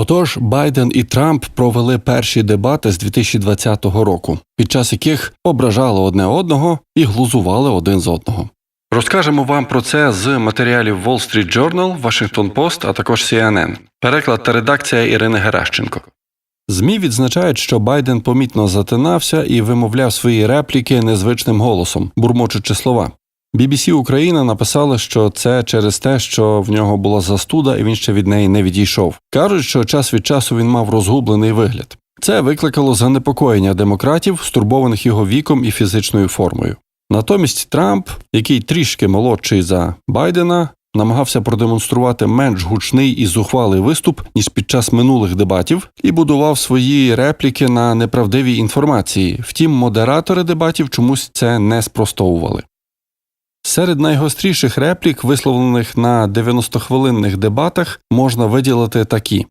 Отож, Байден і Трамп провели перші дебати з 2020 року, під час яких ображали одне одного і глузували один з одного. Розкажемо вам про це з матеріалів Wall Street Journal, Washington Post, а також CNN. Переклад та редакція Ірини Геращенко. ЗМІ відзначають, що Байден помітно затинався і вимовляв свої репліки незвичним голосом, бурмочучи слова. BBC Україна написала, що це через те, що в нього була застуда, і він ще від неї не відійшов. Кажуть, що час від часу він мав розгублений вигляд. Це викликало занепокоєння демократів, стурбованих його віком і фізичною формою. Натомість Трамп, який трішки молодший за Байдена, намагався продемонструвати менш гучний і зухвалий виступ ніж під час минулих дебатів, і будував свої репліки на неправдивій інформації. Втім, модератори дебатів чомусь це не спростовували. Серед найгостріших реплік, висловлених на 90-хвилинних дебатах, можна виділити такі: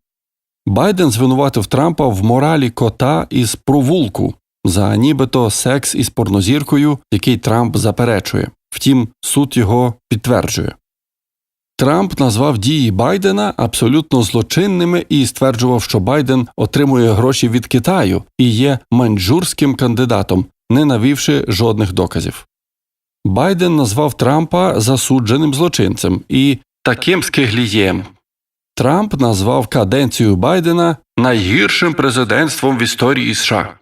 Байден звинуватив Трампа в моралі кота із провулку за нібито секс із порнозіркою, який Трамп заперечує. Втім, суд його підтверджує. Трамп назвав дії Байдена абсолютно злочинними і стверджував, що Байден отримує гроші від Китаю і є маньчжурським кандидатом, не навівши жодних доказів. Байден назвав Трампа засудженим злочинцем і таким скиглієм. Трамп назвав каденцію Байдена найгіршим президентством в історії США.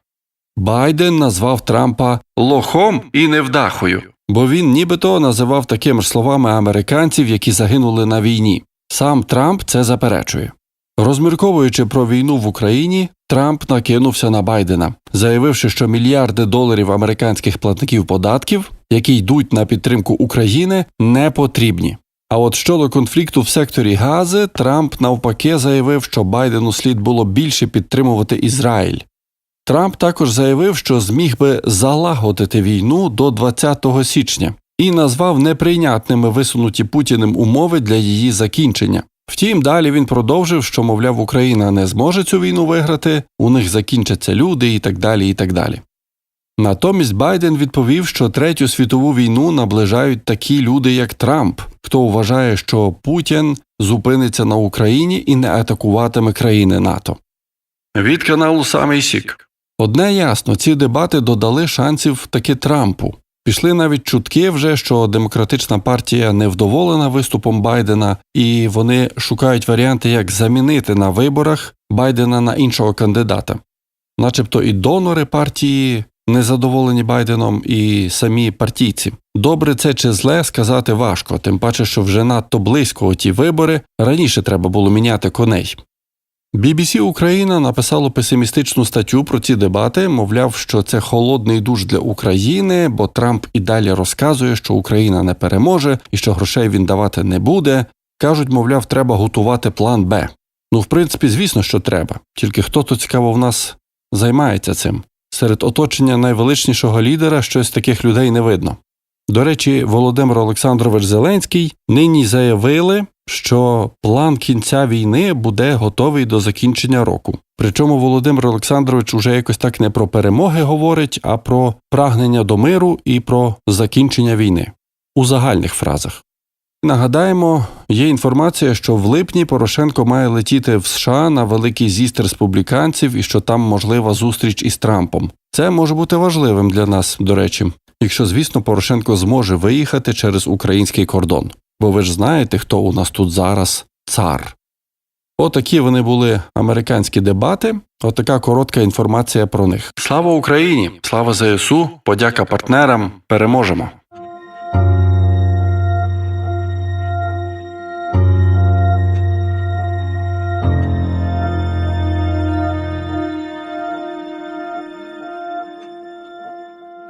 Байден назвав Трампа лохом і невдахою, бо він нібито називав такими ж словами американців, які загинули на війні. Сам Трамп це заперечує. Розмірковуючи про війну в Україні, Трамп накинувся на Байдена, заявивши, що мільярди доларів американських платників податків, які йдуть на підтримку України, не потрібні. А от щодо конфлікту в секторі Гази, Трамп навпаки заявив, що Байдену слід було більше підтримувати Ізраїль. Трамп також заявив, що зміг би залагодити війну до 20 січня і назвав неприйнятними висунуті Путіним умови для її закінчення. Втім, далі він продовжив, що, мовляв, Україна не зможе цю війну виграти, у них закінчаться люди і так далі. і так далі. Натомість Байден відповів, що третю світову війну наближають такі люди, як Трамп, хто вважає, що Путін зупиниться на Україні і не атакуватиме країни НАТО. Від каналу Самий Сік. Одне ясно, ці дебати додали шансів таки Трампу. Пішли навіть чутки вже, що демократична партія невдоволена виступом Байдена, і вони шукають варіанти, як замінити на виборах Байдена на іншого кандидата, начебто і донори партії незадоволені Байденом, і самі партійці. Добре, це чи зле сказати важко, тим паче, що вже надто близько ті вибори раніше треба було міняти коней. BBC Україна написало песимістичну статтю про ці дебати, мовляв, що це холодний душ для України, бо Трамп і далі розказує, що Україна не переможе і що грошей він давати не буде. Кажуть, мовляв, треба готувати план Б. Ну, в принципі, звісно, що треба. Тільки хто то цікаво в нас займається цим. Серед оточення найвеличнішого лідера щось таких людей не видно. До речі, Володимир Олександрович Зеленський нині заявили, що план кінця війни буде готовий до закінчення року. Причому Володимир Олександрович уже якось так не про перемоги говорить, а про прагнення до миру і про закінчення війни у загальних фразах. Нагадаємо, є інформація, що в липні Порошенко має летіти в США на великий з'їзд республіканців і що там можлива зустріч із Трампом. Це може бути важливим для нас, до речі, якщо, звісно, Порошенко зможе виїхати через український кордон. Бо ви ж знаєте, хто у нас тут зараз цар. Отакі вони були американські дебати. Отака коротка інформація про них. Слава Україні! Слава ЗСУ! Подяка партнерам! Переможемо!